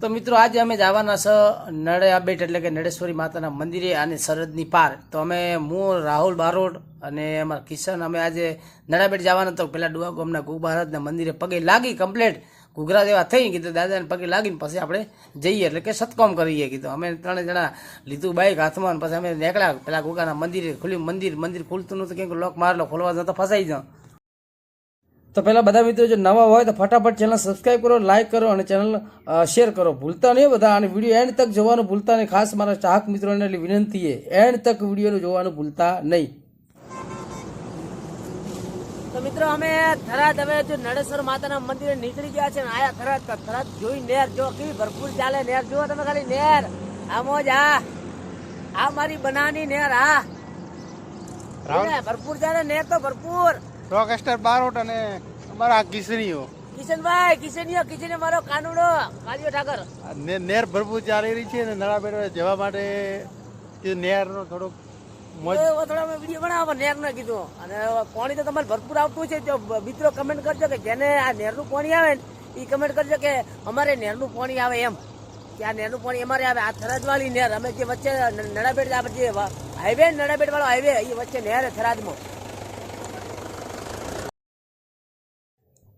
તો મિત્રો, આજે અમે જવાના છે આબેટ એટલે કે નળેશ્વરી માતાના મંદિરે અને સરહદની પાર. તો અમે હું રાહુલ બારોડ અને અમારા કિશન, અમે આજે નળિયાબેટ જવાના તો પેલા ડુઆ ગામના ગુબારતના મંદિરે પગે લાગી કમ્પ્લેટ. ઘૂઘરા જેવા થઈ કીધું દાદાને પગે લાગીને પછી આપણે જઈએ એટલે કે સત્કામ કરીએ કીધું. અમે ત્રણે જણા લીધું બાઈક હાથમાં પછી અમે નીકળ્યા. પેલા ગુગાના મંદિરે ખુલ્યું મંદિર મંદિર ખુલતું નહોતું કે લોક મારલો, ખોલવા જતો ફસાઈ જાઉં. તો પહેલા બધા મિત્રો જો નવા હોય તો ફટાફટ ચેનલ સબસ્ક્રાઇબ કરો લાઇક કરો અને ચેનલ શેર કરો. ભૂલતા નહીં બધા. અને વીડિયો એન્ડ તક જોવાનું ભૂલતા નહીં. ખાસ મારા ચાહક મિત્રોને એટલી વિનંતી એ એન્ડ તક વિડીયોનું જોવાનું ભૂલતા નહીં. તો મિત્રો અમે થરાદ હવે જો નળેશ્વર માતાના મંદિરે નીકળી ગયા છે આયા થરાદ થરાદ જોઈ નેર જો કેવી ભરપૂર ચાલે નેર. જુઓ તમે ખાલી નેર. આ મોજ આ. આ મારી બનાની નેર આ. ભરપૂર ચાલે નેર તો ભરપૂર. રોકસ્ટાર બારોટ અને અમારા કિશનીઓ કિશનભાઈ કિશનીઓ કિશન મારો કાનુડો કાલિયો ઠાકર. નેર ભરપૂર ચાલી રહી છે ને નળાબેટ જવા માટે નેરનો થોડોક થોડા વીડિયો બનાવવા નેર ને કીધું. અને પાણી તો તમારે ભરપૂર આવતું છે. મિત્રો કમેન્ટ કરજો કે જેને આ નેરનું પાણી આવે ને એ કમેન્ટ કરજો કે અમારે નેરનું પાણી આવે એમ. કે આ નેરનું પાણી અમારે આવે. આ થરાદવાળી નેર અમે જે વચ્ચે ન- નડાબેટ આપણે જે હાઈવે નડાબેટ વાળો હાઈવે એ વચ્ચે નેર થરાદમાં.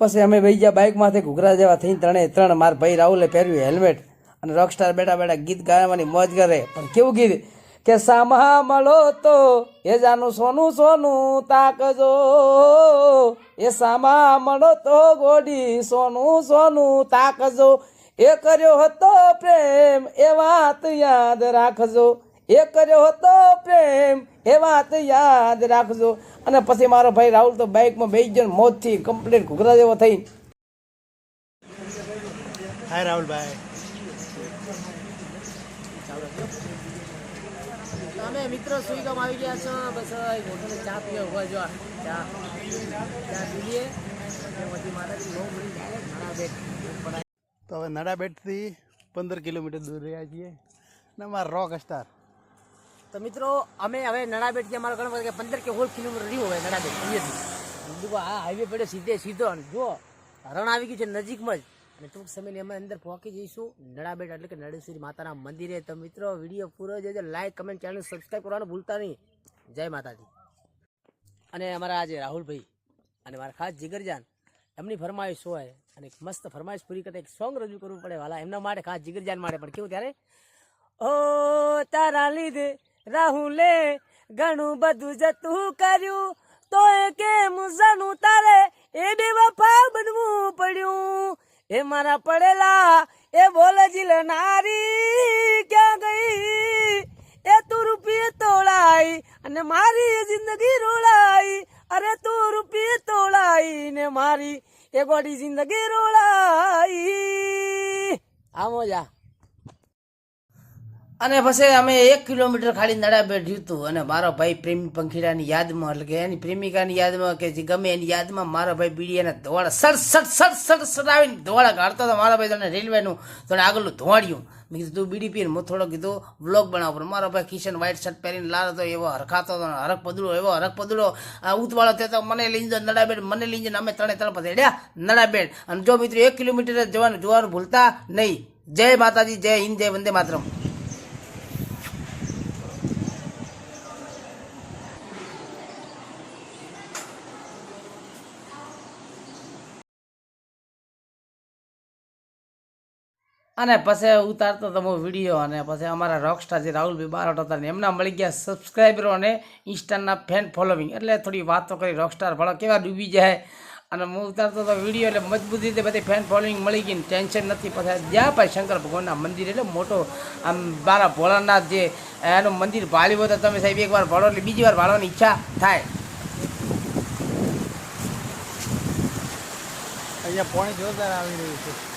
પછી અમે ભાઈ ગયા બાઇકમાંથી ઘૂઘરા જેવા થઈને ત્રણે ત્રણ માર ભાઈ રાહુલે પહેર્યું હેલ્મેટ. અને રોકસ્ટાર બેઠા બેઠા ગીત ગાવાની મોજ કરે. પણ કેવું ગીત? કે સામા મળો તો એ જાનું સોનું સોનું તાકજો. એ સામા મળો તો ગોડી સોનું સોનું તાકજો. એ કર્યો હતો પ્રેમ, એ વાત યાદ રાખજો. એ કર્યો હતો પ્રેમ, એ વાત યાદ રાખજો. અને પછી મારો ભાઈ રાહુલ તો બાઇકમાં બે જણ મોતથી મોજથી કમ્પ્લીટ ઘૂઘરા જેવો થઈ હાય રાહુલભાઈ. અમે મિત્રો સુઈગામ આવી ગયા છો બસ હોટલ ચા પીએ ઊભા જો ચા ચા પીએ. પછી માતાજી બહુ મળી જાય ઘણા બેટ તો હવે નડાબેટથી પંદર કિલોમીટર દૂર રહ્યા છીએ. ને અમારા રોક સ્ટાર તો મિત્રો, અમે હવે નડાબેટથી અમારો ઘણો કે પંદર કે સોળ કિલોમીટર રહ્યું હવે નડાબેટ, અહીંયાથી. આ હાઈવે પડ્યો સીધે સીધો અને જો રણ આવી ગયું છે નજીકમાં જ. અને ટૂંક સમયની અમે અંદર પહોંચી જઈશું નડાબેટ, એટલે કે નડેશ્વરી માતાના મંદિરે. તો મિત્રો, વીડિયો પૂરો જજો લાઈક કમેન્ટ ચેનલ સબસ્ક્રાઈબ કરવાનું ભૂલતા નહીં. જય માતાજી. અને અમારા આજે રાહુલભાઈ અને મારા ખાસ જીગરજાન, એમની ફરમાઈશ હોય અને મસ્ત ફરમાઈશ પૂરી કરતા એક સોંગ રજૂ કરવું પડે વાલા. એમના માટે ખાસ જીગરજાન માટે પણ કેવું ત્યારે? ઓ તારા લીધે રાહુલે ઘણું બધું જતું કર્યું. તો એ કેમ જાણું તારે એ બે વફા બનવું પડ્યું? એ મારા પડેલા, એ બોલ નારી ક્યાં ગઈ? એ તું રૂપિયે તોળાઈ અને મારી જિંદગી રોળાઈ. અરે તું રૂપિયે તોળાઈ ને મારી એ ગોડી જિંદગી રોળાઈ. આ જા. અને પછી અમે એક કિલોમીટર ખાલી નડા બેઠ્યું હતું. અને મારો ભાઈ પ્રેમી પંખીડાની યાદમાં, એટલે કે એની પ્રેમિકાની યાદમાં કે જે ગમે એની યાદમાં મારો ભાઈ બીડી એને ધોવાડા સડ સડ સડ સડ સડ આવીને ધોવાડા કાઢતો હતો. મારો ભાઈ તને રેલવેનું તને આગળનું ધોવાડ્યું. મેં કીધું, તું બીડી પીને હું થોડો કીધું બ્લોગ બનાવો. મારો ભાઈ કિશન વ્હાઈટ શર્ટ પહેરીને લાલ હતો, એવો હરખાતો હતો ને હરખ પદડો, એવો હરખ પદડો, આ ઉતવાળો થયો મને લઈને નડા નડાબેડ મને લીંજો અમે ત્રણે ત્રણ પછી હેડ્યા નડાબેડ અને જો મિત્રો, એક કિલોમીટર જવાનું, જોવાનું ભૂલતા નહીં. જય માતાજી, જય હિન્દ, જય વંદે માતરમ. અને પછી ઉતારતો હું વીડિયો અને પછી અમારા રોકસ્ટાર જે રાહુલભાઈ બારોટ હતા ને એમના મળી ગયા સબસ્ક્રાઈબરો અને ઇન્સ્ટાના ફેન ફોલોવિંગ એટલે થોડી વાતો કરી રોકસ્ટાર ભણો કેવા ડૂબી જાય. અને હું ઉતારતો હતો વીડિયો એટલે મજબૂત રીતે બધી ફેન ફોલોવિંગ મળી ગઈ ટેન્શન નથી. પછી જ્યાં ભાઈ શંકર ભગવાનના મંદિર એટલે મોટો આમ મારા ભોળાનાથ જે, એનું મંદિર ભાળ્યું હોય તો તમે સાહેબ એકવાર ભાળો એટલે બીજી વાર ભાળવાની ઈચ્છા થાય. અહીંયા પાણી જોરદાર આવી રહ્યું છે.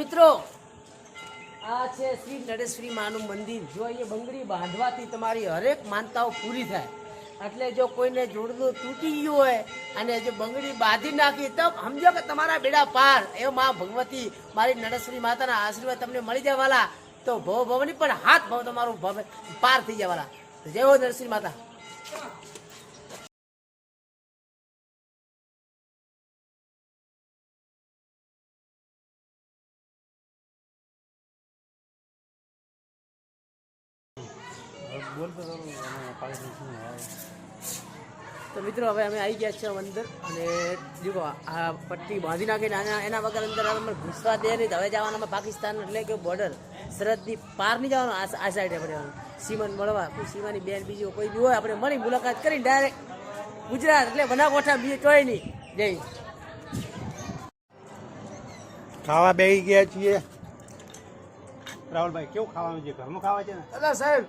મિત્રો, આ છે શ્રી નરેશ્વરી માનું મંદિર. જો અહીંયા બંગડી બાંધવાથી તમારી હરેક માનતાઓ પૂરી થાય. એટલે જો કોઈને જોડનું તૂટી ગયું હોય અને જો બંગડી બાંધી નાખી, તો સમજો કે તમારા બેડા પાર. એ મા ભગવતી, મારી નરેશ્વરી માતાના આશીર્વાદ તમને મળી જવાલા તો ભવ ભવની પણ હાથ ભવ તમારું ભવ પાર થઈ જવાલા જય હો નરસિંહ માતા. તો મિત્રો હવે અમે આવી ગયા છીએ અંદર અને જુઓ આ પટ્ટી બાંધી નાખીને આના એના વગર અંદર અમે ઘૂસવા દે નહીં. હવે જવાનું અમે પાકિસ્તાન એટલે કે બોર્ડર સરહદની પાર નહીં જવાનું આ આ સાઈડે પડવાનું સીમાને મળવા. કોઈ સીમાની બેન બીજું કોઈ બી હોય આપણે મળી મુલાકાત કરી ડાયરેક્ટ ગુજરાત એટલે બનાકોઠા બીજું કોઈ નહીં. જય ખાવા બેસી ગયા છીએ. રાહુલભાઈ કેવું ખાવાનું છે? ઘરનું ખાવા છે ને? અલા સાહેબ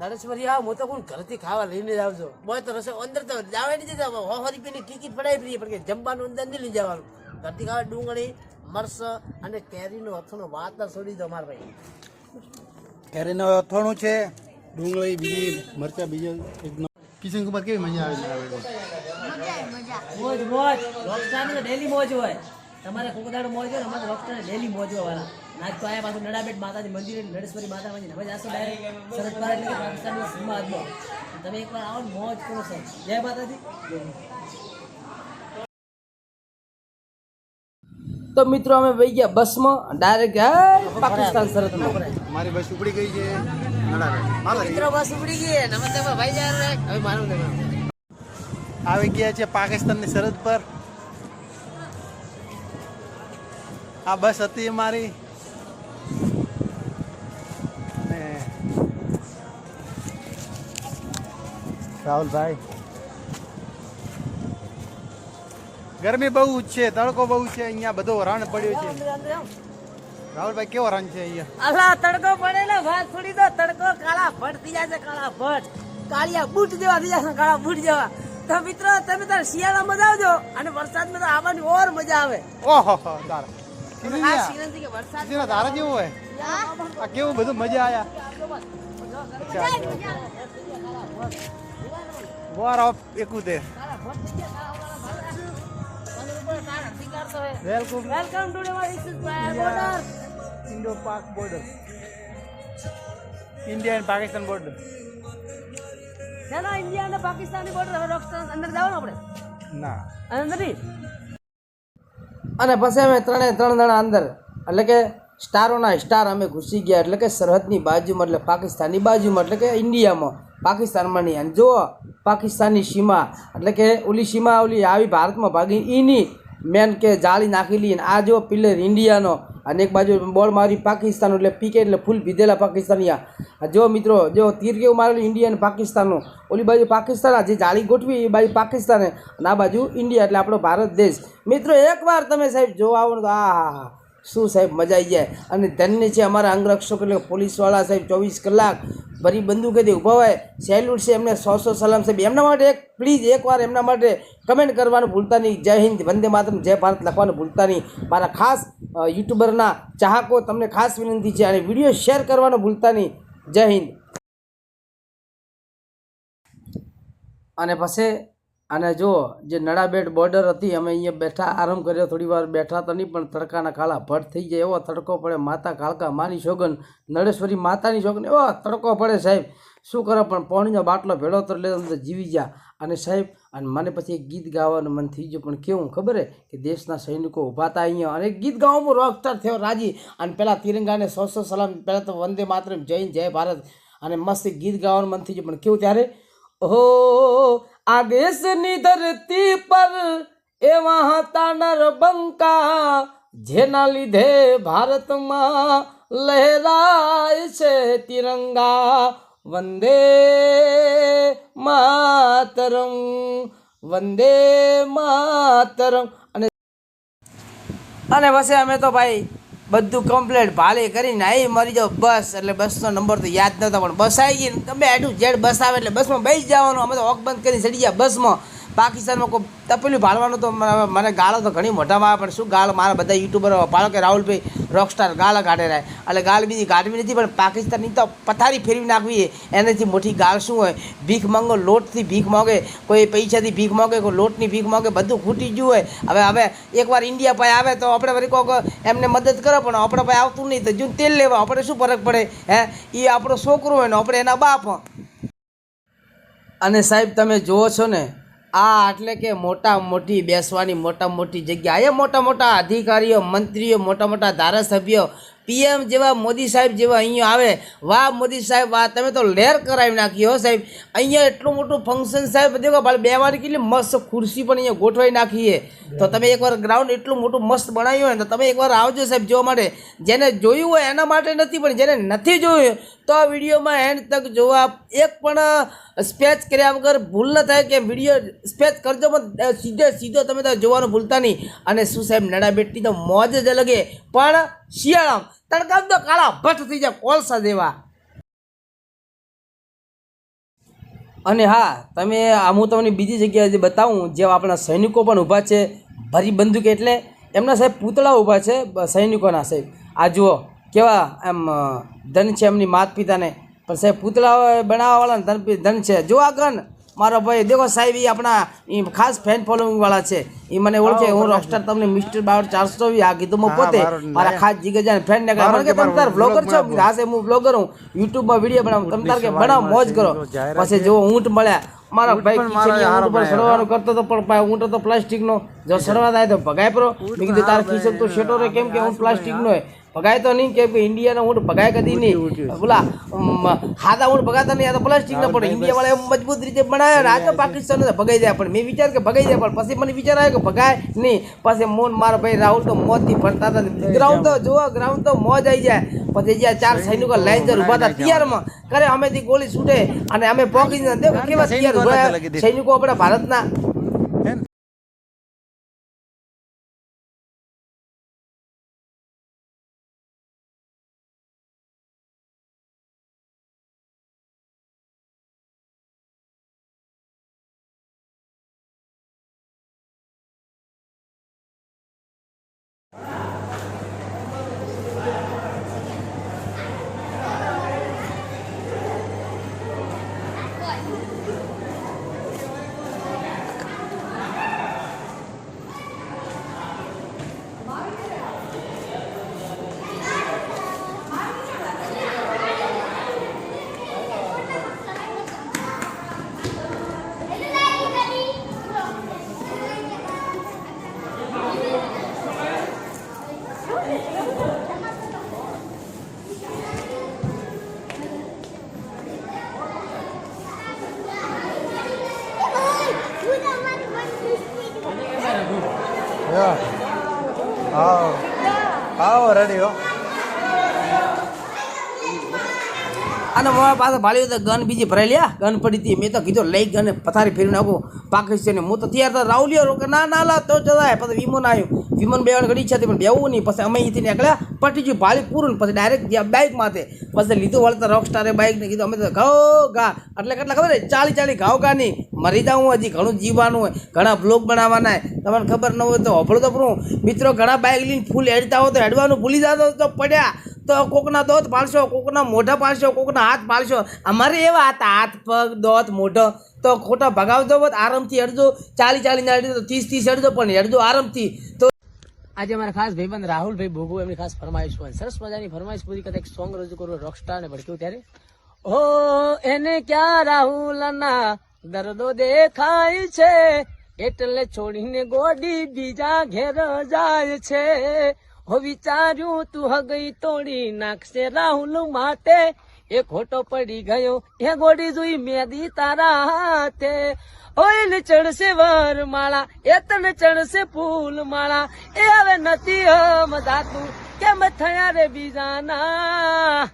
આવ હું તો કોણ ઘરથી ખાવા લઈને જ આવજો. મોય તો રસોઈ અંદર તો જાવે નહીં જતા હો રૂપિયાની ટિકિટ પડાવી પડી પણ કે જમવાનું અંદર નહીં લઈ જવાનું. ઘરથી ખાવા ડુંગળી મરસ અને કેરીનો અથોનો વાત ના છોડી દો મારા ભાઈ. કેરીનો અથાણું છે ડુંગળી બીજી મરચા બીજો એકદમ કિશન કુમાર કેવી મજા આવે નળાબેટમાં મોજ મોજ. લોકસાની તો ડેલી મોજ હોય. તમારે કોકદાડ મોજ ને અમારે રોકસ્ટાર ડેલી મોજો વાળા નાચ તો આયા પાછું નડાબેટ માતાજી મંદિર નડેશ્વરી માતાજી હવે જાશો ડાયરેક્ટ સરહદ પાર એટલે પાકિસ્તાનની સીમા હદનો તમે એકવાર આવો ને મોજ કરો સર. જય માતાજી. તો મિત્રો અમે વહી ગયા બસમાં. ડાયરેક્ટ પાકિસ્તાન સરહદમાં. મારી બસ ઉપડી ગઈ છે. મિત્રો બસ ઉપડી ગઈ નમસ્તે ભાઈ જાય રે હવે મારું આવી ગયા છે પાકિસ્તાનની સરહદ પર. આ બસ હતી અમારી. રાહુલભાઈ. ગરમી બહુ છે તડકો બહુ છે અહીંયા બધો રણ પડ્યો છે. રાહુલભાઈ કેવો રણ છે અહીંયા? અલા તડકો પડેલો ભાત છોડી દો. તડકો કાળા ભટ થઈ જશે કાળા ભટ કાળિયા બૂટ જેવા થઈ જશે કાળા બૂટ જેવા. તો મિત્રો તમે તાર શિયાળામાં મજા આવજો અને વરસાદમાં તો આવવાની ઓર મજા આવે. ઓહો હો જેના તારા જેવું હોય? આ કેવું બધું મજા આયા? વોર ઓફ એકોતેર. Welcome welcome to border Indo Pak border India and Pakistan border ચાલો ઇન્ડિયા અને પાકિસ્તાનની બોર્ડર હવે રોકસ્ટાર અંદર જવાનું આપણે? ના. અંદર નહીં અને પછી અમે ત્રણે ત્રણ જણા અંદર, એટલે કે સ્ટારોના સ્ટાર અમે ઘૂસી ગયા, એટલે કે સરહદની બાજુમાં, એટલે પાકિસ્તાનની બાજુમાં, એટલે કે ઇન્ડિયામાં, પાકિસ્તાનમાં નહીં. અને જો પાકિસ્તાનની સીમા, એટલે કે ઓલી સીમા ઓલી આવી ભારતમાં ભાગી, ઈની મેન કે જાળી નાખેલી આ જો પિલર ઇન્ડિયાનો અને એક બાજુ બોલ મારી પાકિસ્તાન એટલે પીકે એટલે ફૂલ પીધેલા પાકિસ્તાનીયા જો મિત્રો, જો તીર કેવું મારેલું ઇન્ડિયા અને પાકિસ્તાનનું? ઓલી બાજુ પાકિસ્તાન જે જાળી ગોઠવી એ બાજુ પાકિસ્તાન અને આ બાજુ ઇન્ડિયા એટલે આપણો ભારત દેશ. મિત્રો, એકવાર તમે સાહેબ જોવા આવો તો આ હા હા શું સાહેબ, મજા આવી જાય. અને ધન્ય છે અમારા અંગરક્ષકો એટલે પોલીસવાળા સાહેબ ચોવીસ કલાક ભરી બંદૂકેથી ઊભા હોય. સેલ્યુટ છે એમને સો સો સલામ સાહેબ. એમના માટે એક, પ્લીઝ એકવાર એમના માટે કમેન્ટ કરવાનું ભૂલતા નહીં. જય હિન્દ, વંદે માતરમ, જય ભારત લખવાનું ભૂલતા નહીં. મારા ખાસ યુટ્યુબરના ચાહકો તમને ખાસ વિનંતી છે અને વીડિયો શેર કરવાનું ભૂલતા નહીં. જય હિન્દ. અને પછી અને જો જે નડાબેટ બોર્ડર હતી, અમે અહીંયા બેઠા આરામ કર્યો, થોડી વાર બેઠા તો નહીં, પણ તડકાના કાળા ભટ થઈ જાય એવો તડકો પડે, માતા કાળકા માની શોગન નળેશ્વરી માતાની શોગન એવો તડકો પડે સાહેબ. શું કરો પણ પાણીનો બાટલો ભેળો તો લે, અંદર જીવી જા અને સાહેબ, અને મને પછી એક ગીત ગાવાનું મન થઈ ગયું, પણ કેવું ખબર હે કે દેશના સૈનિકો ઊભા હતા અહીંયા. અને ગીત ગાવામાં રોકસ્ટાર થયો, રાજી. અને પહેલાં તિરંગાને સો સો સલામ પહેલાં તો વંદે માત્ર જય જય ભારત. અને મસ્ત ગીત ગાવાનું મન થઈ ગયું, પણ કેવું ત્યારે? ઓહો આ દેશની ધરતી પર એવા હતા નરબંકા, જેના લીધે ભારતમાં લહેરાય છે તિરંગા. વંદે માતરમ વંદે માતરમ. અને અને પછી અમે તો ભાઈ બધું કમ્પ્લેટ ભાલે કરીને આવી મરી જાવ બસ, એટલે બસનો નંબર તો યાદ નહોતો પણ બસ આવી ગઈ. ગમે એટલું જેડ બસ આવે એટલે બસમાં બેસી જવાનું. અમે તો ઓક બંધ કરીને ચડી ગયા બસમાં. પાકિસ્તાનમાં કોઈ તપેલું ભાળવાનું તો મને ગાળો તો ઘણી મોઢામાં આવે, પણ શું ગાળ? મારા બધા યુટ્યુબરો પાડો કે રાહુલભાઈ રોકસ્ટાર ગાળ કાઢે રહે. એટલે ગાળ બીજી કાઢવી નથી, પણ પાકિસ્તાનની તો પથારી ફેરવી નાખવી. એનાથી મોટી ગાળ શું હોય? ભીખ માંગો, લોટથી ભીખ માંગે, કોઈ પૈસાથી ભીખ માંગે, કોઈ લોટની ભીખ માંગે, બધું ખૂટી ગયું હોય. હવે હવે એકવાર ઇન્ડિયા પાસે આવે તો આપણે વળી કોક એમને મદદ કરો, પણ આપણે પાસે આવતું નહીં. તો જો તેલ લેવા, આપણે શું ફરક પડે? હે? એ આપણો છોકરો હોય ને, આપણે એના બાપ અને સાહેબ, તમે જુઓ છો ને આ એટલે કે મોટા મોટી બેસવાની મોટા મોટી જગ્યા. એ મોટા મોટા અધિકારીઓ, મંત્રીઓ, મોટા મોટા ધારાસભ્યો પીએમ જેવા મોદી સાહેબ જેવા અહીંયા આવે, વાહ મોદી સાહેબ, વાહ, તમે તો લહેર કરાવી નાખી હો સાહેબ. અહીંયા એટલું મોટું ફંક્શન સાહેબ, દેખો ભાઈ બેવાની કેટલી મસ્ત ખુરશી પણ અહીંયા ગોઠવાઈ નાખીએ તો તમે એકવાર ગ્રાઉન્ડ એટલું મોટું મસ્ત બનાવ્યું હોય ને તમે એકવાર આવજો સાહેબ જોવા માટે. જેને જોયું હોય એના માટે નથી, પણ જેને નથી જોયું તો આ વિડીયોમાં એન્ડ તક જોવા એક પણ સ્પેચ કર્યા વગર ભૂલ ન થાય કે વીડિયો સ્પેચ કરજો, પણ સીધે સીધો તમે તો જોવાનું ભૂલતા નહીં. અને શું સાહેબ, નડા બેટની તો મોજ જ અલગે પણ શિયાળામાં તડકામ તો કાળા ભટ્ટ થઈ જાય કોલસા જેવા. અને હા, તમે હું તમને બીજી જગ્યાએ જે બતાવું જે આપણા સૈનિકો પણ ઊભા છે, ભરી બંદૂક એટલે, એમના સાહેબ પૂતળા ઊભા છે સૈનિકોના સાહેબ. આ જુઓ, કેવા એમ ધન છે એમની માત પિતાને પણ સાહેબ, પૂતળા બનાવવાવાળાને ધન ધન છે. જો આ ગન મારો ભાઈ દેખો સાહેબ એ આપણા ખાસ ફેન ફોલોઈંગ વાળા છે. એ મને ઓળખે હું રોકસ્ટાર તમને મિસ્ટર બાવર ચારસો આ કીધું હું પોતે. મારા ખાસ જીગજા ફ્રેન્ડ ને મને કે તમે તાર બ્લોગર છો? હા હું બ્લોગર હું. યુટ્યુબમાં વીડિયો બનાવું. તમે તાર કે બનાવ મોજ કરો. પછી જો ઊંટ મળ્યા મારા ભાઈ ખીચડી ઊંટ પર સડવાનું કરતો તો પણ ભાઈ ઊંટ તો પ્લાસ્ટિકનો. જો સડવા થાય તો ભગાય પરો. મેં કીધું તારા ખીચડ તો શેટો રે કેમ કે હું પ્લાસ્ટિકનો હોય ભગાય તો નહીં કે ઇન્ડિયાનો ઊંટ ભગાય કદી નહીં. બોલા હાદા ઊંટ ભગાતા નહીં આ તો પ્લાસ્ટિક ના પડે. ઇન્ડિયા વાળા એમ મજબૂત રીતે બનાવ્યા આજે પાકિસ્તાન ભગાઈ જાય પણ. મેં વિચાર કે ભગાઈ જાય પણ. પછી મને વિચાર આવ્યો કે ભગાય નહીં. પછી મોન મારો ભાઈ રાહુલ તો મોજથી ફરતા હતા. ગ્રાઉન્ડ તો જોવો ગ્રાઉન્ડ તો મોજ આવી જાય. પછી જ્યાં ચાર સૈનિકો લાઈન જર ઊભા હતા તૈયારમાં. કરે અમેથી ગોળી છૂટે અને અમે દેખો કેવા તૈયાર સૈનિકો આપણા ભારતના. હા રેડી હો અને મારા પાસે ભાલી તો ગન બીજી ભરાઈ લ્યા. ગન પડી હતી. મેં તો કીધું, લઈ ગન, પથારી ફેરી નાખું પાકિસ્તાન હું તો તૈયાર તો રાવલિયો કે ના ના લા તો જતા પછી વિમન આવ્યું. વિમન બેવાની ઘડી ઈચ્છા પણ બેવું નહીં. પછી અમે અહીંથી નીકળ્યા. પટી ગયું, ભાળી પૂરું પછી ડાયરેક્ટ ગયા બાઇક માથે. પછી લીધું વળતા રોક સ્ટારે બાઇક ને કીધું, અમે તો ઘઉ ઘા. એટલે કેટલા ખબર ચાલી ચાલી ઘાવ ઘા નહીં. મરી જાઉં હજી, ઘણું જીવવાનું હોય. ઘણા બ્લોગ બનાવવાના હોય. તમને ખબર ન હોય તો હોભળો તો પૂરું મિત્રો ઘણા બાઇક લઈને ફૂલ હેડતા હોય તો હેડવાનું ભૂલી જતો તો પડ્યા. તો કોકના દોત પાડશો, કોકના મોઢા પાડશો, કોકના હાથ પાડશો. અમારે એવા હતા, હાથ, પગ, દોત, મોઢો. તો ખોટા ભગાવતો હોત, આરામથી હેડજો ચાલી ચાલીને તો ત્રીસ ત્રીસ હેડજો પણ હેડજો આરામથી. તો આજે અમારા ખાસ ભાઈબંધ રાહુલભાઈ ભોગુ એમની ખાસ ફરમાઈશ હોય. સરસ મજાની ફરમાઈશ પૂરી કરતા એક સોંગ રજૂ કરું રોકસ્ટાર ને ભડક્યું ત્યારે. ઓ, એને ક્યાં રાહુલના દર્દો દેખાય છે? એટલે છોડીને ગોડી બીજા ઘેર જાય છે. હો વિચાર્યું, તું હગઈ તોડી નાખશે રાહુલ માટે એ ખોટો પડી ગયો, એ ગોડી જોઈ મેદી તારા હાથે. ઓઈલ ચડશે વર માળા એ તને ચડશે ફૂલ માળા એ હવે નથી હમ દાતું કેમ થયા રે બીજાના?